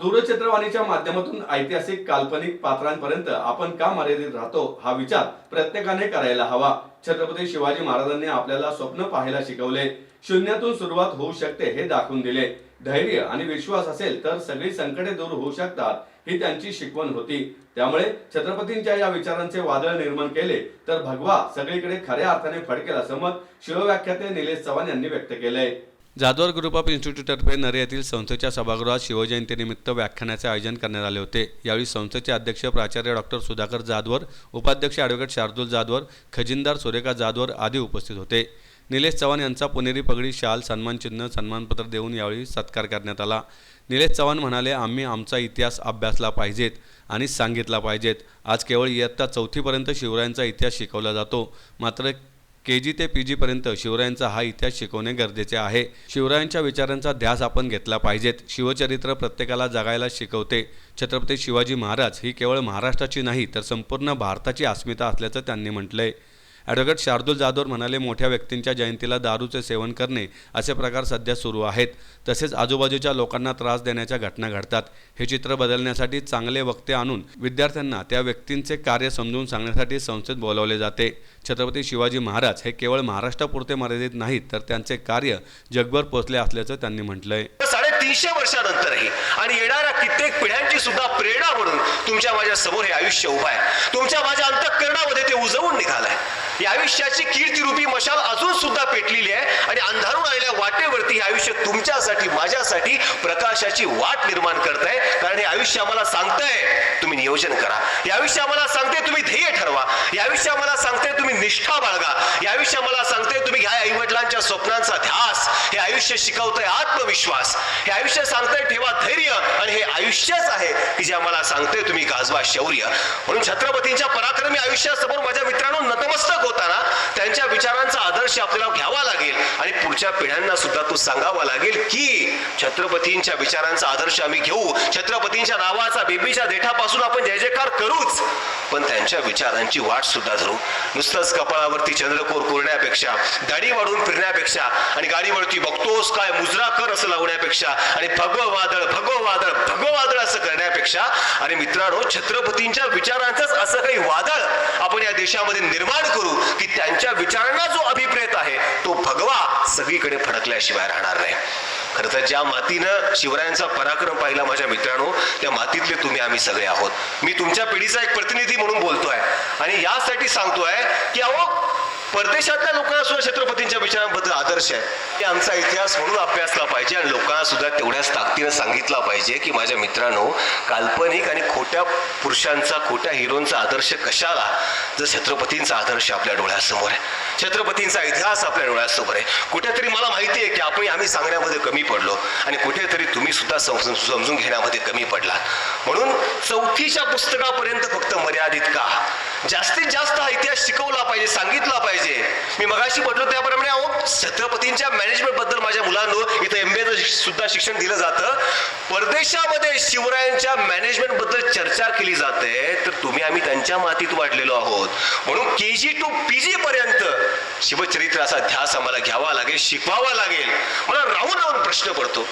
दूरचित्रवाणीच्या माध्यमातून ऐतिहासिक काल्पनिक पात्रांपर्यंत आपण का मर्यादित राहतो हा विचार प्रत्येकाने करायला हवा. छत्रपती शिवाजी महाराजांनी आपल्याला स्वप्न पाहायला शिकवले. शून्यातून सुरुवात होऊ शकते हे दाखवून दिले. धैर्य आणि विश्वास असेल तर सगळी संकटे दूर होऊ शकतात ही त्यांची शिकवण होती. त्यामुळे छत्रपतींच्या या विचारांचे वादळ निर्माण केले तर भगवा सगळीकडे खऱ्या अर्थाने फडकेल असं मत शिवव्याख्याते निलेश चव्हाण यांनी व्यक्त केलंय. जाधवर ग्रुप ऑफ इन्स्टिट्यूटतर्फे नरे येथील संस्थेच्या सभागृहात शिवजयंतीनिमित्त व्याख्यानाचे आयोजन करण्यात आले होते. यावेळी संस्थेचे अध्यक्ष प्राचार्य डॉक्टर सुधाकर जाधवर उपाध्यक्ष ॲडव्होकेट शार्दूल जाधवर खजिनदार सुरेखा जाधवर आदी उपस्थित होते. निलेश चव्हाण यांचा पुणेरी पगडी शाल सन्मानचिन्ह सन्मानपत्र देऊन यावेळी सत्कार करण्यात आला. निलेश चव्हाण म्हणाले आम्ही आमचा इतिहास अभ्यासला पाहिजेत आणि सांगितला पाहिजेत. आज केवळ इयत्ता चौथीपर्यंत शिवरायांचा इतिहास शिकवला जातो. मात्र के जी ते पी जीपर्यंत शिवरायांचा हा इतिहास शिकवणे गरजेचे आहे. शिवरायांच्या विचारांचा ध्यास आपण घेतला पाहिजेत. शिवचरित्र प्रत्येकाला जगायला शिकवते. छत्रपती शिवाजी महाराज ही केवळ महाराष्ट्राची नाही तर संपूर्ण भारताची अस्मिता असल्याचं त्यांनी म्हटलंय. ॲडव्होकेट शार्दूल जाधव म्हणाले मोठ्या व्यक्तींच्या जयंतीला दारूचे सेवन करणे असे प्रकार सध्या सुरू आहेत. तसेच आजूबाजूच्या लोकांना त्रास देण्याच्या घटना घडतात. हे चित्र बदलण्यासाठी चांगले वक्ते आणून विद्यार्थ्यांना त्या व्यक्तींचे कार्य समजून सांगण्यासाठी संस्थेत बोलावले जाते. छत्रपती शिवाजी महाराज हे केवळ महाराष्ट्रापुरते मर्यादित नाहीत तर त्यांचे कार्य जगभर पोचले असल्याचं त्यांनी म्हटलंय. साडेतीनशे वर्षानंतरही. आणि येणाऱ्या कित्येक पिढ्यांची सुद्धा प्रेरणा म्हणून तुमच्या माझ्यासमोर हे आयुष्य उभं आहे. तुमच्या माझ्या अंतःकरणामध्ये ते उजवून निघालंय. या आयुष्याची कीर्तिरूपी मशाल अजून सुद्धा पेटलेली आहे आणि अंधारून आलेल्या वाटेवरती हे आयुष्य तुमच्यासाठी माझ्यासाठी प्रकाशाची वाट निर्माण करताय. कारण हे आयुष्य आम्हाला सांगतंय तुम्ही नियोजन करा. हे आयुष्य आम्हाला सांगते तुम्ही ध्येय ठरवा. हे आयुष्य आम्हाला सांगते तुम्ही निष्ठा बाळगा. हे आयुष्य आम्हाला सांगते तुम्ही घ्या आईवडिलांच्या स्वप्नांचा ध्यास. आयुष्य शिकवतंय आत्मविश्वास. हे आयुष्य सांगतंय ठेवा धैर्य आणि हे आयुष्यच आहे की जे आम्हाला सांगतंय तुम्ही गाजवा शौर्य. म्हणून छत्रपतींच्या पराक्रमी आयुष्यासमोर माझ्या मित्रांनो नतमस्तक होताना त्यांच्या विचारांचा आदर्श आपल्याला घ्यावा लागेल आणि पुढच्या पिढ्यांना सुद्धा तो सांगावा लागेल की छत्रपतींच्या विचारांचा आदर्श आम्ही घेऊ. छत्रपतींच्या नावाचा बेबीच्या देठापासून आपण जय जयकार करूच. पण त्यांच्या विचारांची वाट सुद्धा धरू. नुसतंच कपाळावरती चंद्रकोर कोरण्यापेक्षा दाढी वाढून फिरण्यापेक्षा आणि गाडीवरती बघतोस काय मुजरा कर असं लावण्यापेक्षा आणि भगव वादळ भगव वादळ भगव वादळ असं करण्यापेक्षा आणि मित्रांनो छत्रपतींच्या विचारांचंच असं काही वादळ आपण या देशामध्ये निर्माण करू की त्यांच्या विचारांना जो अभिप्रेत आहे तो भगवा सगळीकडे फडकल्याशिवाय राहणार नाही. खरं तर ज्या मातीनं शिवरायांचा पराक्रम पाहिला माझ्या मित्रांनो त्या मातीतले तुम्ही आम्ही सगळे आहोत. मी तुमच्या पिढीचा एक प्रतिनिधी म्हणून बोलतोय आणि यासाठी सांगतोय की अहो परदेशातल्या लोकांना सुद्धा छत्रपतींच्या विचारांबद्दल आदर्श आहे. की आमचा इतिहास म्हणून अभ्यासला पाहिजे आणि लोकांना सुद्धा तेवढ्याच ताकदीनं सांगितला पाहिजे की माझ्या मित्रांनो काल्पनिक आणि खोट्या पुरुषांचा खोट्या हिरोंचा आदर्श कशाला? जर छत्रपतींचा आदर्श आपल्या डोळ्यासमोर आहे. छत्रपतींचा इतिहास आपल्या डोळ्यासमोर आहे. कुठेतरी मला माहिती आहे की आपण आम्ही सांगण्यामध्ये कमी पडलो आणि कुठेतरी तुम्ही सुद्धा समजून समजून घेण्यामध्ये कमी पडला म्हणून चौथीच्या पुस्तकापर्यंत फक्त मर्यादित का? जास्तीत जास्त हा इतिहास शिकवला पाहिजे सांगितला पाहिजे. मी मगाशी म्हटलो त्याप्रमाणे अहो छत्रपतींच्या मॅनेजमेंटबद्दल माझ्या मुलांनो इथं एमबीए सुद्धा शिक्षण दिलं जातं. परदेशामध्ये शिवरायांच्या मॅनेजमेंटबद्दल चर्चा केली जाते तर तुम्ही आम्ही त्यांच्या मातीत वाढलेलो आहोत. म्हणून के जी टू पी जी पर्यंत शिवचरित्राचा ध्यास आम्हाला घ्यावा लागेल शिकवावा लागेल. मला राहून राहून प्रश्न पडतो.